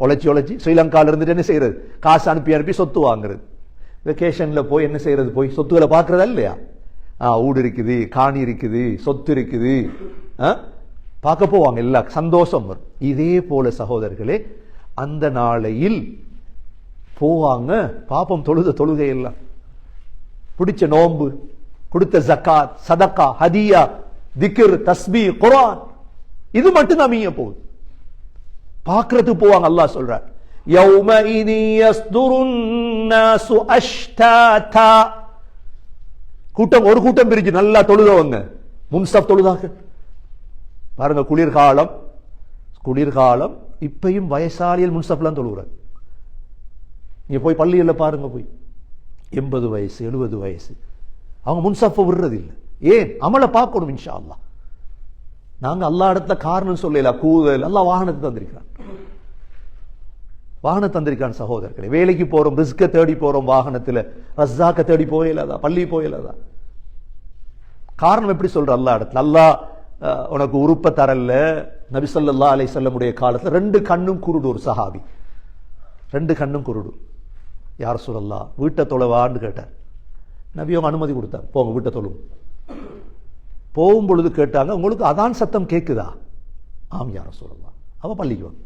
உழைச்சி உழைச்சி ஸ்ரீலங்கால இருந்துட்டு என்ன செய்யறது? காசு அனுப்பி அனுப்பி சொத்து வாங்குறது. வெக்கேஷனில் போய் என்ன செய்யறது? போய் சொத்துக்களை பார்க்குறதா இல்லையா? ஆ ஊடு இருக்குது காணி இருக்குது சொத்து இருக்குது. ஆ? பார்க்க போவாங்க எல்லா சந்தோஷம் வரும். இதே போல சகோதரர்களே அந்த நாளையில் போவாங்க. பாப்பம் தொழுத தொழுகையெல்லாம் பிடிச்ச நோன்பு கொடுத்த ஜக்காத் சதக்கா ஹதியா திக்ர் தஸ்பீ குரான் இது மட்டும் தான் மீங்க போகுது. பார்க்கறதுக்கு போவாங்க அல்லாஹ் சொல்றார் يَوْمَئِذٍ يَصْدُرُ النَّاسُ أَشْتَاتًا கூட்டம் ஒரு கூட்டம் பிரிஞ்சு நல்லா தொழுதவங்க முன்சப் தொழுதாக பாருங்க குளிர்காலம் குளிர்காலம் இப்பயும் வயசாலியல் முன்சப்லாம் தொழுகிறாங்க நீங்க போய் பள்ளியில பாருங்க போய் எண்பது வயசு எழுபது வயசு அவங்க முன்சப்ப விடுறது இல்லை ஏன் அமலை பார்க்கணும் இன்ஷா அல்லாஹ் நாங்க அல்லா இடத்துல காரணம் சொல்லல கூதல் அல்லாஹ் வாகனத்தை தந்திருக்கிறான் வாகனம் தந்திருக்கான் சகோதரர்களே. வேலைக்கு போறோம் ரிஸ்க தேடி போகிறோம் வாகனத்துல. ரஸ்ஸாக்க தேடி போயிடாதா பள்ளி போயிடாதா காரணம் எப்படி சொல்ற அல்லா இடத்துல? அல்லா அஹ், உனக்கு உறுப்ப தரல. நபி அலை செல்லமுடைய காலத்தில் காலத்துல ரெண்டு கண்ணும் குருடு ஒரு சஹாபி. ரெண்டு கண்ணும் குருடு. யார் சொல்லலா வீட்டை தொலைவான்னு கேட்டார். நபி அவங்க அனுமதி கொடுத்தாங்க போங்க வீட்டை தொழும் போகும் பொழுது கேட்டாங்க உங்களுக்கு அதான் சத்தம் கேக்குதா? ஆம் யார சொல்லலாம் அவள் பள்ளிக்கு வாங்க.